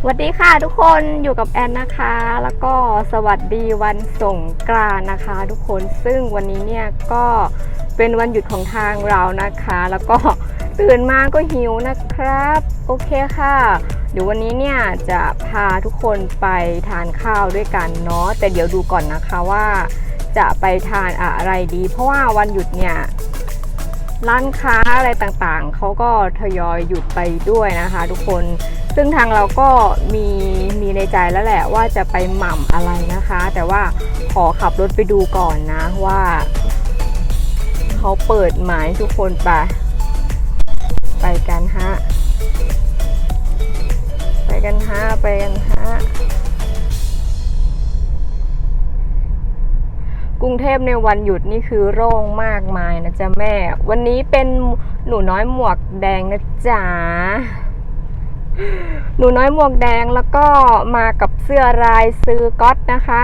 สวัสดีค่ะทุกคนอยู่กับแอนนะคะ แล้วก็สวัสดีวันสงกรานต์นะคะ ทุกคนซึ่งวันนี้เนี่ยก็เป็นวันหยุดของทางเรานะคะ แล้วก็ตื่นมาก็หิวนะครับ โอเคค่ะ เดี๋ยววันนี้เนี่ยจะพาทุกคนไปทานข้าวด้วยกันเนาะแต่เดี๋ยวดูก่อนนะคะว่าจะไปทานอะไรดี เพราะว่าวันหยุดเนี่ย ร้านค้าอะไรต่างๆ เขาก็ทยอยหยุดไปด้วยนะคะทุกคน ซึ่งทางเราก็มีมีในใจแล้วแหละว่าจะไปหม่ำอะไรนะคะ แต่ว่าขอขับรถไปดูก่อนนะว่าเขาเปิดหมายทุกคนไปไปกันฮะ ไปกันฮะ ไปกันฮะ รุงเทพในวันหยุดนี่คือโร่งมากมายนะจ๊ะแม่ วันนี้เป็นหนูน้อยหมวกแดงนะจ๊ะหนูน้อยหมวกแดงแล้วก็มากับเสื้อลายซื้อก๊อตนะคะ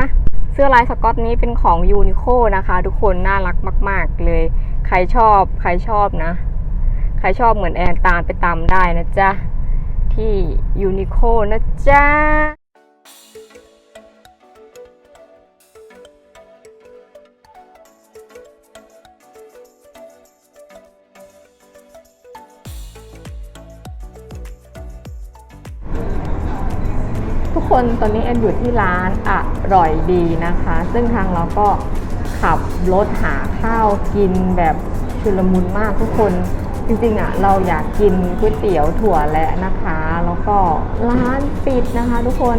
เสื้อลายสก๊อตนี้เป็นของยูนิโคนะคะ ทุกคนน่ารักมาก ๆ เลย ใครชอบใครชอบนะ ใครชอบเหมือนแอนตามไปตามได้นะจ๊ะ ที่ยูนิโคนะจ๊ะ ทุกคนตอนนี้แอนอยู่ที่ร้านอร่อยดีนะคะ ซึ่งทางเราก็ขับรถหาข้าวกินแบบชุลมุนมากทุกคนจริงๆอะเราอยากกินก๋วยเตี๋ยวถั่วและนะคะ แล้วก็ร้านปิดนะคะ ทุกคน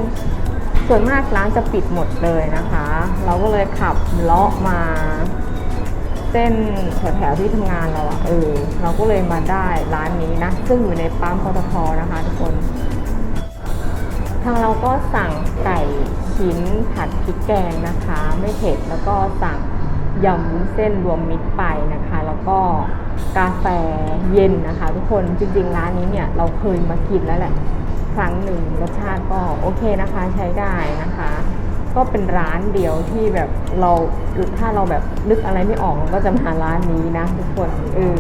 ส่วนมากร้านจะปิดหมดเลยนะคะ เราก็เลยขับเลาะมาเส้นแถวๆที่ทำงานเราอะเออเราก็เลยมาได้ร้านนี้นะ ซึ่งอยู่ในปั๊มปตทนะคะ ทุกคน ทางเราก็สั่งไก่ชิ้นผัดพริกแกงนะคะ ไม่เผ็ดแล้วก็สั่งยำวุ้นเส้นรวมมิตรไปนะคะ แล้วก็กาแฟเย็นนะคะ ทุกคนจริงๆร้านนี้เนี่ยเราเคยมากินแล้วแหละครั้งหนึ่งรสชาติก็โอเคนะคะใช้ได้นะคะ ก็เป็นร้านเดียวที่แบบเราถ้าเราแบบนึกอะไรไม่ออกเราก็จะมาร้านนี้นะทุกคนเออ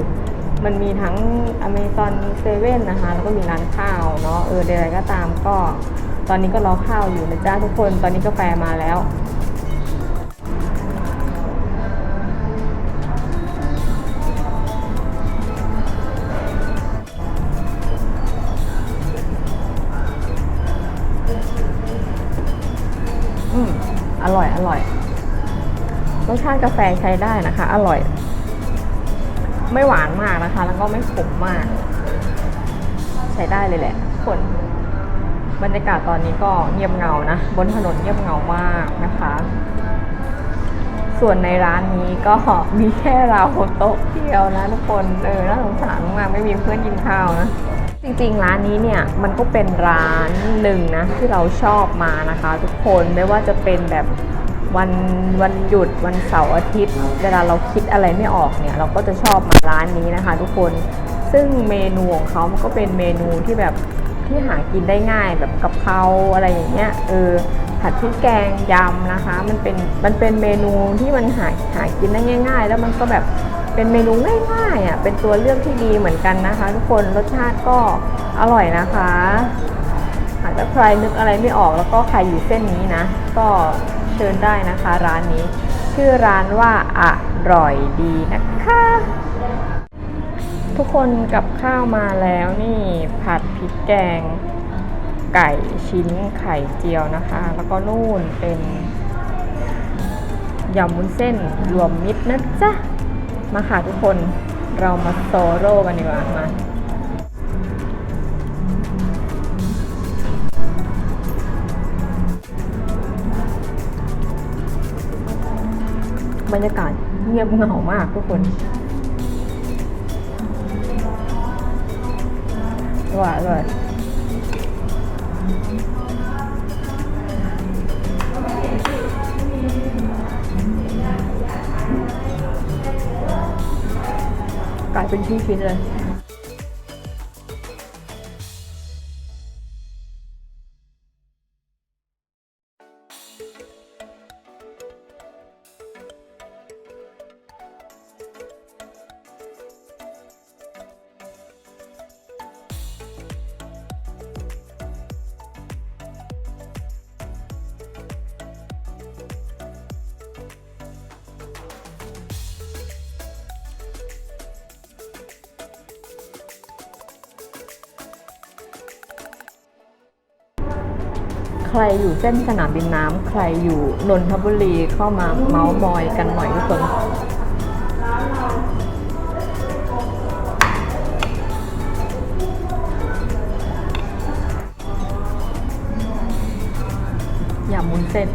มันมีทั้งอเมซอนเซเว่นนะคะ แล้วก็มีร้านข้าวเนาะเออใดๆก็ตามก็ ตอนนี้ก็รอข้าวอยู่นะจ๊ะทุกคน ตอนนี้กาแฟมาแล้วอืมอร่อย อร่อย รสชาติกาแฟใช้ได้นะคะ อร่อย ไม่หวานมากนะคะ แล้วก็ไม่ขมมาก ใช้ได้เลยแหละคน บรรยากาศตอนนี้ก็เงียบเงานะ บนถนนเงียบเงามากนะคะ ส่วนในร้านนี้ก็มีแค่เราโต๊ะเดียวนะทุกคนเออน่าสงสารมากไม่มีเพื่อนกินข้าวนะจริงๆ ร้านนี้เนี่ยมันก็เป็นร้านหนึ่งนะที่เราชอบมานะคะ ทุกคนไม่ว่าจะเป็นแบบวันวันหยุดวันเสาร์อาทิตย์ เวลาเราคิดอะไรไม่ออกเนี่ย เราก็จะชอบมาร้านนี้นะคะ ทุกคนซึ่งเมนูของเขามันก็เป็นเมนูที่แบบ ที่หากินได้ง่ายแบบกะเพราอะไรอย่างเงี้ยเออผัดพริกแกงยำนะคะ มันเป็นมันเป็นเมนูที่มันหาหากินได้ง่าย ๆ แล้วมันก็แบบเป็นเมนูง่ายๆอะเป็นตัวเลือกที่ดีเหมือนกันนะคะ ทุกคนรสชาติก็อร่อยนะคะหากถ้าใครนึกอะไรไม่ออกแล้วก็ใครอยู่เส้นนี้นะ ก็เชิญได้นะคะ ร้านนี้ ชื่อร้านว่าอร่อยดีนะคะ ทุกคนกับข้าวมาแล้วนี่ผัดพริกแกง ไก่ชิ้นไข่เจียวนะคะ แล้วก็นู่นเป็นยำวุ้นเส้นรวมมิตรนะจ๊ะ มาค่ะทุกคนเรามาโซโร่กันดีกว่ามาบรรยากาศเงียบเหงามากทุกคน ว่าเลยกลายเป็นชิ้นๆเลย ใครอยู่เส้นสนามบินน้ำใครอยู่นนทบุรีเข้ามาเมาส์มอยกันหน่อยทุกคนอย่ามุนเส้น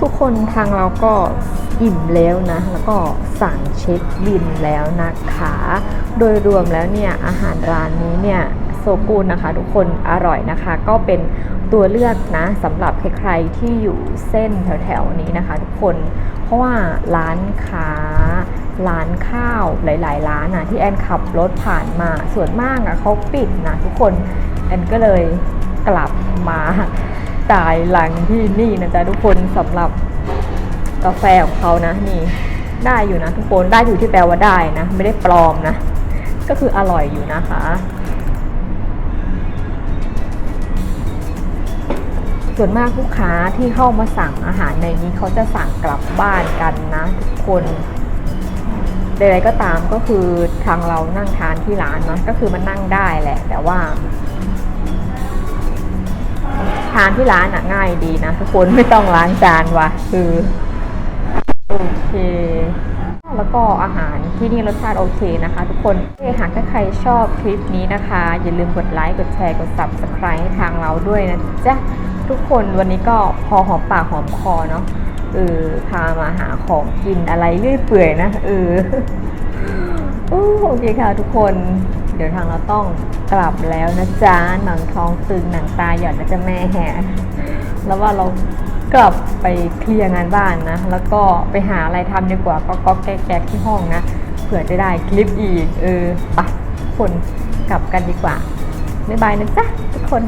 ทุกคนทางเราก็อิ่มแล้วนะ แล้วก็สั่งเช็คบินแล้วนะคะ โดยรวมแล้วเนี่ยอาหารร้านนี้เนี่ยโซกูนนะคะ ทุกคนอร่อยนะคะ ก็เป็นตัวเลือกนะสำหรับใครๆที่อยู่เส้นแถวๆนี้นะคะ ทุกคนเพราะว่าร้านค้าร้านข้าวหลายๆ ร้านนะที่แอนขับรถผ่านมาส่วนมากอะเขาปิดนะทุกคนแอนก็เลยกลับมา จ่ายหลังที่นี่นะจ๊ะทุกคนสำหรับกาแฟของเขานะนี่ได้อยู่นะทุกคนได้อยู่ที่แปลว่าได้นะ ไม่ได้ปลอมนะ ก็คืออร่อยอยู่นะคะ ส่วนมากลูกค้าที่เข้ามาสั่งอาหารในนี้เขาจะสั่งกลับบ้านกันนะทุกคนใดๆก็ตามก็คือทางเรานั่งทานที่ร้านนะก็คือมันนั่งได้แหละ แต่ว่าานที่ร้านอะง่ายดีนะทุกคนไม่ต้องล้างจานว่ะคือโอเค แล้วก็อาหารที่นี่รสชาติโอเคนะคะ ทุกคนหากถ้าใครชอบคลิปนี้นะคะ อย่าลืมกดไลค์กดแชร์กด subscribe ให้ทางเราด้วยนะจ๊ะทุกคนวันนี้ก็พอหอมปากหอมคอเนาะเออพามาหาของกินอะไรเรื่อยเปื่อยนะเออโอเคค่ะทุกคน เดี๋ยวทางเราต้องกลับแล้วนะจ๊ะหนังท้องตึงหนังตาหย่อนนะจ๊ะแม่แห่แล้วว่าเรากลับไปเคลียร์งานบ้านนะ แล้วก็ไปหาอะไรทำดีกว่าก็ก็แก๊กที่ห้องนะเผื่อจะได้คลิปอีก เออไปะคนกลับกันดีกว่าบ๊ายบายนะจ๊ะทุกคน